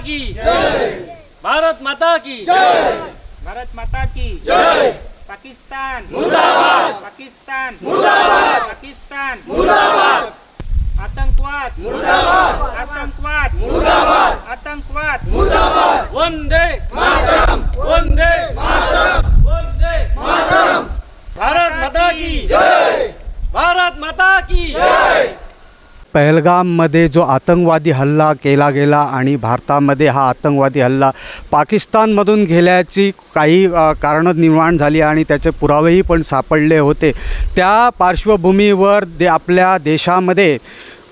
की भारत माता की भारत माता की जय पाकिस्तान मुर्दाबाद पाकिस्तान मुर्दाबाद पाकिस्तान मुर्दाबाद आतंकवाद मुर्दाबाद आतंकवाद मुर्दाबाद आतंकवाद वंदे वंदे वंदे भारत माता की भारत माता की पहलगाममध्ये जो आतंकवादी हल्ला केला गेला आणि भारतामध्ये हा आतंकवादी हल्ला पाकिस्तानमधून गेल्याची काही कारणं निर्माण झाली आणि त्याचे पुरावेही पण सापडले होते. त्या पार्श्वभूमीवर दे आपल्या देशामध्ये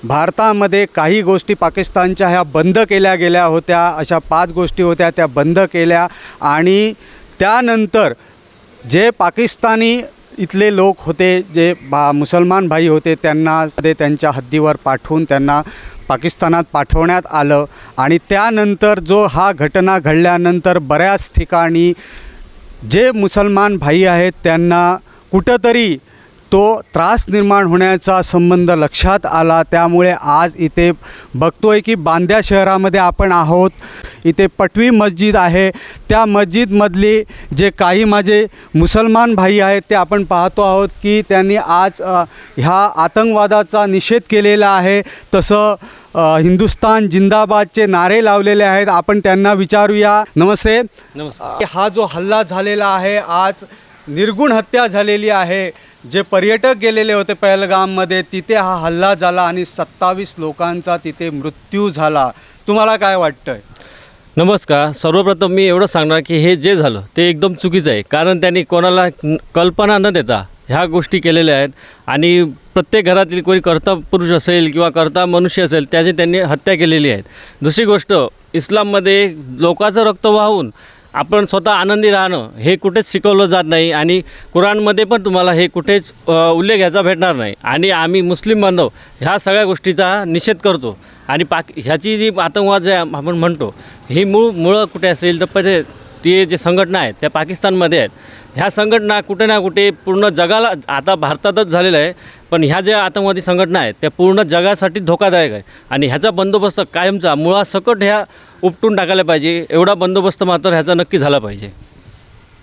भारतामध्ये काही गोष्टी पाकिस्तानच्या ह्या बंद केल्या गेल्या होत्या अशा पाच गोष्टी होत्या त्या बंद केल्या आणि त्यानंतर जे पाकिस्तानी इथले लोक होते जे बा मुसलमान भाई होते त्यांना ते त्यांच्या हद्दीवर पाठवून त्यांना पाकिस्तानात पाठवण्यात आलं. आणि त्यानंतर जो हा घटना घडल्यानंतर बऱ्याच ठिकाणी जे मुसलमान भाई आहेत त्यांना कुठंतरी तो त्रास निर्माण होण्याचा संबंध लक्षात आला त्यामुळे आज इथे बघतोय की बांद्या शहरामध्ये आपण आहोत. इथे पटवी मस्जिद आहे. त्या मस्जिदमधली जे काही माझे मुसलमान भाई आहेत ते आपण पाहतो आहोत की त्यांनी आज ह्या आतंकवादाचा निषेध केलेला आहे. तसं हिंदुस्तान जिंदाबादचे नारे लावलेले आहेत. आपण त्यांना विचारूया. नमस्ते. नमस्कार. हा जो हल्ला झालेला आहे आज निर्गुण हत्या झालेली आहे. जे पर्यटक गेलेले होते पहलगाममध्ये तिथे हा हल्ला झाला आणि सत्तावीस लोकांचा तिथे मृत्यू झाला. तुम्हाला काय वाटतंय? नमस्कार. सर्वप्रथम मी एवढं सांगणार की हे जे झालं ते एकदम चुकीचं आहे. कारण त्यांनी कोणाला कल्पना न देता ह्या गोष्टी केलेल्या आहेत. आणि प्रत्येक घरातील कोणी कर्ता पुरुष असेल किंवा कर्ता मनुष्य असेल त्याची त्यांनी हत्या केलेली आहे. दुसरी गोष्ट इस्लाममध्ये लोकांचं रक्त वाहून आपण स्वतः आनंदी राहणं हे कुठेच शिकवलं जात नाही आणि कुराणमध्ये पण तुम्हाला हे कुठेच उल्लेख ह्याचा भेटणार नाही. आणि आम्ही मुस्लिम बांधव ह्या सगळ्या गोष्टीचा निषेध करतो. आणि पाक ह्याची जी आतंकवाद जे आपण म्हणतो ही मूळ मुळं कुठे असेल तर पहिले ती जे संघटना आहेत त्या पाकिस्तानमध्ये आहेत. ह्या संघटना कुठे ना कुठे पूर्ण जगाला आता भारतातच झालेलं आहे पण ह्या ज्या आतंकवादी संघटना आहेत त्या पूर्ण जगासाठी धोकादायक आहे. आणि ह्याचा बंदोबस्त कायमचा मुळासकट ह्या उपटून टाकायला पाहिजे एवढा बंदोबस्त मात्र ह्याचा नक्की झाला पाहिजे.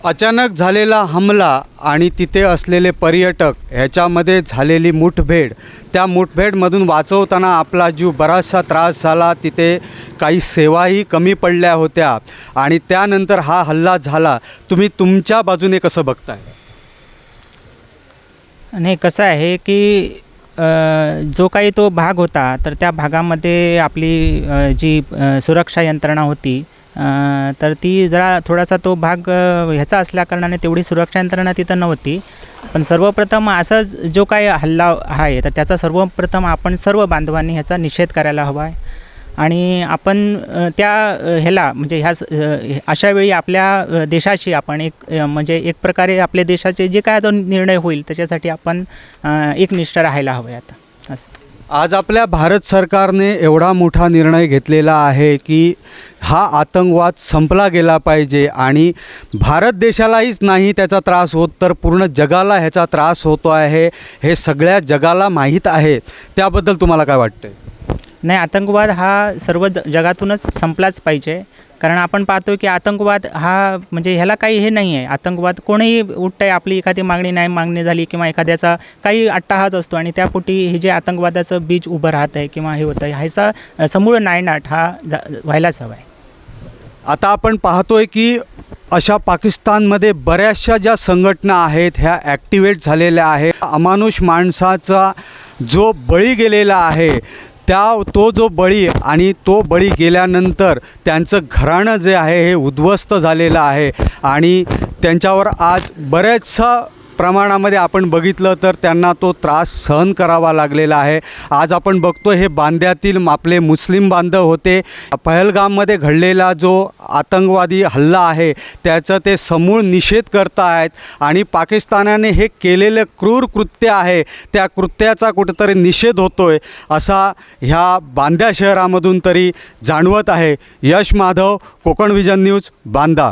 अचानक झालेला हमला आणि तिथे असलेले पर्यटक ह्याच्यामध्ये झालेली मुठभेड त्या मुठभेडमधून वाचवताना आपला जीव बराचसा त्रास झाला. तिथे काही सेवाही कमी पडल्या होत्या आणि त्यानंतर हा हल्ला झाला. तुम्ही तुमच्या बाजूने कसं बघताय? आणि कसं आहे की जो काही तो भाग होता तर त्या भागामध्ये आपली जी सुरक्षा यंत्रणा होती तर ती जरा थोडासा तो भाग ह्याचा असल्याकारणाने तेवढी सुरक्षा यंत्रणा तिथं नव्हती. पण सर्वप्रथम असा जो काही हल्ला आहे तर त्याचा सर्वप्रथम आपण सर्व बांधवांनी ह्याचा निषेध करायला हवा आहे. आणि आपण त्या ह्याला म्हणजे ह्या स- अशा वेळी आपल्या देशाशी आपण एक म्हणजे एक प्रकारे आपल्या देशाचे जे काय जो निर्णय होईल त्याच्यासाठी आपण एकनिष्ठ राहायला हवं आहे आता. असं. आज आपल्या भारत सरकारने एवढा मोठा निर्णय घेतलेला आहे की हा आतंकवाद संपला गेला पाहिजे आणि भारत देशालाहीच नाही त्याचा त्रास होत तर पूर्ण जगाला ह्याचा त्रास होतो आहे हे सगळ्या जगाला माहीत आहे. त्याबद्दल तुम्हाला काय वाटतं नाही आतंकवाद हा सर्व ज- जगातूनच संपलाच पाहिजे. कारण आपण पाहतो की आतंकवाद हा म्हणजे ह्याला काही हे नाही आहे आतंकवाद कोणीही उठतं आहे आपली एखादी मागणी नाही मागणी झाली किंवा एखाद्याचा काही अट्टाहाच असतो आणि त्यापोटी हे जे आतंकवादाचं बीज उभं राहत आहे किंवा हे होतं आहे ह्याचा समूळ नायनाट हा जा व्हायलाच हवा आहे आता आपण पाहतोय की अशा पाकिस्तानमध्ये बऱ्याचशा ज्या संघटना आहेत ह्या ॲक्टिवेट झालेल्या आहेत. अमानुष माणसाचा जो बळी गेलेला आहे त्या तो जो बळी आणि तो बळी गेल्यानंतर त्यांचं घराणं जे आहे हे उद्ध्वस्त झालेलं आहे. आणि त्यांच्यावर आज बऱ्याचशा प्रमाणामध्ये आपण बघितलं तर त्यांना तो त्रास सहन करावा लागलेला आहे. आज आपण बघतो हे बांद्यातील आपले मुस्लिम बांधव होते. पहलगाममध्ये घडलेला जो आतंकवादी हल्ला आहे त्याचं ते समूळ निषेध करत आहेत आणि पाकिस्तानाने हे केलेलं क्रूर कृत्य आहे त्या कृत्याचा कुठंतरी निषेध होतो आहे असा ह्या बांद्या शहरामधून तरी जाणवत आहे. Yash Madhav Konkan vision news Banda.